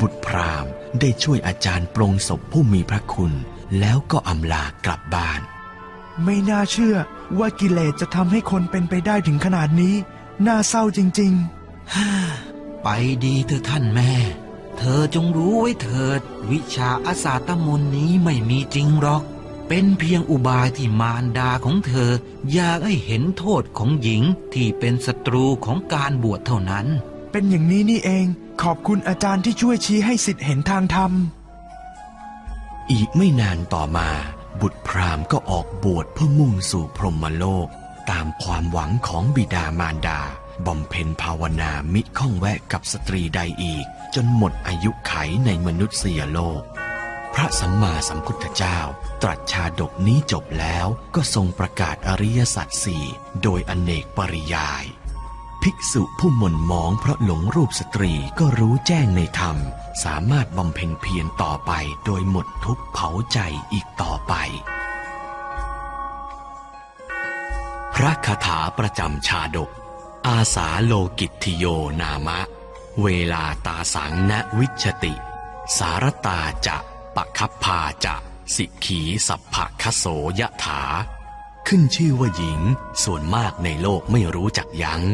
บุตรพราหมณ์ได้ช่วยอาจารย์ปรงศพผู้มีพระคุณ แล้วก็อำลากลับบ้าน ไม่น่าเชื่อว่ากิเลสจะทำให้คนเป็นไปได้ถึงขนาดนี้ น่าเศร้าจริงไปดีเถอะท่านแม่ เธอจงรู้ไว้เถิด วิชาอาสาตมนต์นี้ไม่มีจริงหรอก เป็นเพียงอุบายที่มารดาของเธอ อยากให้เห็นโทษของหญิงที่เป็นศัตรูของการบวชเท่านั้นๆเป็นอย่างนี้นี่เอง ขอบคุณอาจารย์ที่ช่วยชี้ให้สิทธิ์เห็นทางธรรม อีกไม่นานต่อมา บุตรพราหมณ์ก็ออกบวชเพื่อมุ่งสู่พรหมโลก ตามความหวังของบิดามารดาบำเพ็ญภาวนามิข้องแวะกับสตรีใดอีก จนหมดอายุไขในมนุษยโลก พระสัมมาสัมพุทธเจ้า ตรัสชาดกนี้จบแล้วก็ทรงประกาศอริยสัจสี่โดยอเนกปริยาย ภิกษุผู้หม่นหมองเพราะหลงรูปสตรีก็รู้แจ้งในธรรม สามารถบำเพ็ญเพียรต่อไปโดยหมดทุกเผาใจอีกต่อไป พระคาถาประจำชาดก อาสาโลกิตทิโยนามะ เวลาตาสังนวิชติ สารตาจะปะคัพพาจะ สิกขีสัพพะคโสยะถา ขึ้นชื่อว่าหญิงส่วนมากในโลกไม่รู้จักยัง้ง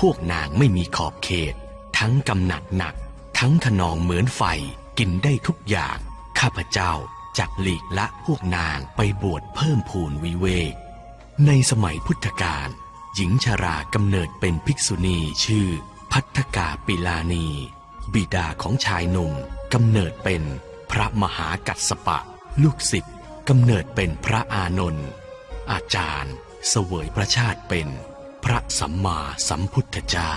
พวกนางไม่มีขอบเขต ทั้งกำหนัดหนัก ทั้งขนองเหมือนไฟกินได้ทุกอย่าง ข้าพเจ้าจักหลีกละพวกนางไปบวชเพิ่มพูนวิเวก ในสมัยพุทธกาลหญิงชรากำเนิดเป็นภิกษุณีชื่อ พัทธกาปิลานี บิดาของชายหนุ่มกำเนิดเป็นพระมหากัสสปะ ลูกศิษย์กำเนิดเป็นพระอานนท์อาจารย์เสวยพระชาติเป็น พระสัมมาสัมพุทธเจ้า